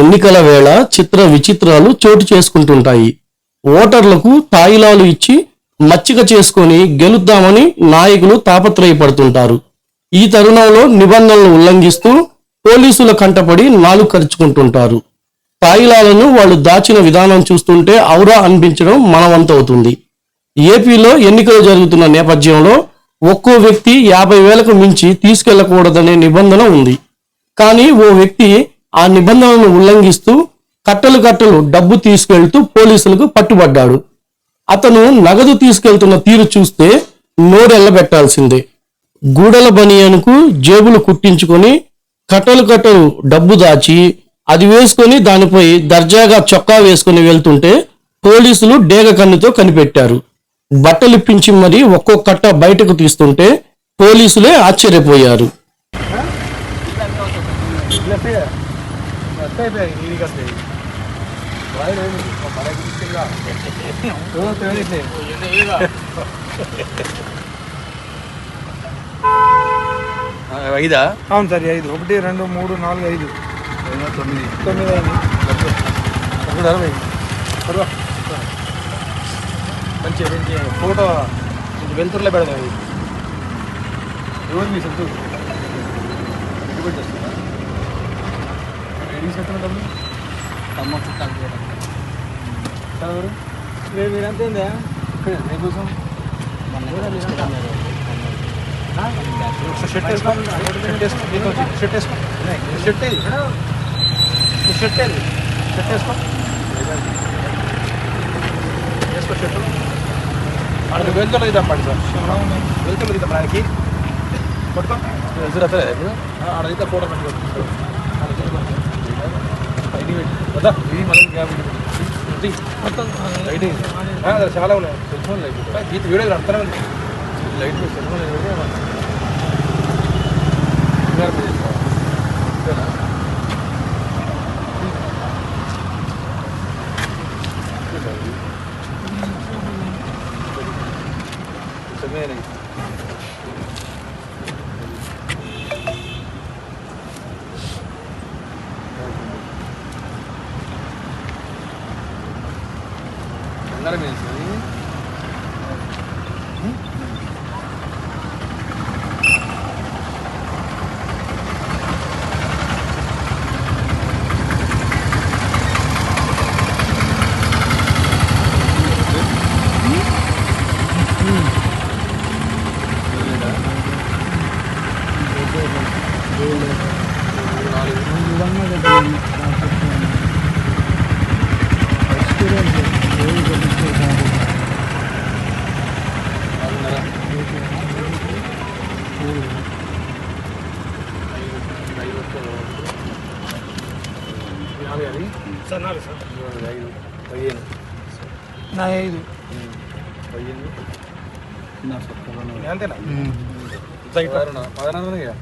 ఎన్నికల వేళ చిత్ర విచిత్రాలు చోటు చేసుకుంటుంటాయి. ఓటర్లకు తాయిలాలు ఇచ్చి మచ్చిక చేసుకొని గెలుద్దామని నాయకులు తాపత్రయపడుతుంటారు. ఈ తరుణంలో నిబంధనలు ఉల్లంఘిస్తూ పోలీసుల కంటపడి నాలు ఖర్చుకుంటుంటారు తాయిలాలను వాళ్ళు దాచిన విధానం చూస్తుంటే ఔరా అనిపించడం మనవంతవుతుంది. ఏపీలో ఎన్నికలు జరుగుతున్న నేపథ్యంలో ఒక్కో వ్యక్తి యాభై వేలకు మించి తీసుకెళ్ళకూడదనే నిబంధన ఉంది. కానీ ఓ వ్యక్తి ఆ నిబంధనలను ఉల్లంఘిస్తూ కట్టలు కట్టలు డబ్బు తీసుకెళ్తూ పోలీసులకు పట్టుబడ్డాడు. అతను నగదు తీసుకెళ్తున్న తీరు చూస్తే నోరెళ్ళబెట్టాల్సిందే గూడల బనియన్కు జేబులు కుట్టించుకొని కట్టలు కట్టలు డబ్బు దాచి అది వేసుకొని దానిపై దర్జాగా చొక్కా వేసుకొని వెళ్తుంటే పోలీసులు డేగ కన్నుతో కనిపెట్టారు. బట్టలిప్పించి మరీ ఒక్కో కట్ట బయటకు తీస్తుంటే పోలీసులే ఆశ్చర్యపోయారు. ఐదా? అవును సార్ ఐదు. ఒకటి రెండు మూడు నాలుగు ఐదు. తొమ్మిది. తొమ్మిది ఒకటి అరవై. పర్వా మంచి మంచి ఫోటో. కొంచెం వెలుతురులో పెడదాం. ఇది ఎవరు మీ సొంత చేస్తున్నా డబ్బులు అమ్మ చుట్టాలు ఎవరు మీరు ఎంత ఉందా ఇక్కడ దేనికోసం షర్ట్ వేసుకో షర్ట్ వేసుకో నీకు వచ్చి షర్ట్ వేసుకో షర్ట్. నువ్వు షర్ట్. షర్ట్ వేసుకో షర్ట్ అక్కడ వెళ్తున్నా ఇది అప్పటి సార్ వెళ్తున్నా ఇది మనకి పట్టుకో ఎదురు అసలే ఇప్పుడు అడైతే ఫోటో పెట్టుకో ఇది వద్దా ఇది మళ్ళీ గ్యాప్ ఇది మొత్తం లైట్ చాలా ఉన్నాయి సెల్ ఫోన్ లైట్ గీత వీడియో అర్థమే ఉంది లైట్ సెల్ ఫోన్ వీడియో సమయం బంగారం వేసింది సార్ నాలుగు సార్ పదిహేను నా ఐదు అంతేనా? పదహారు పదహారు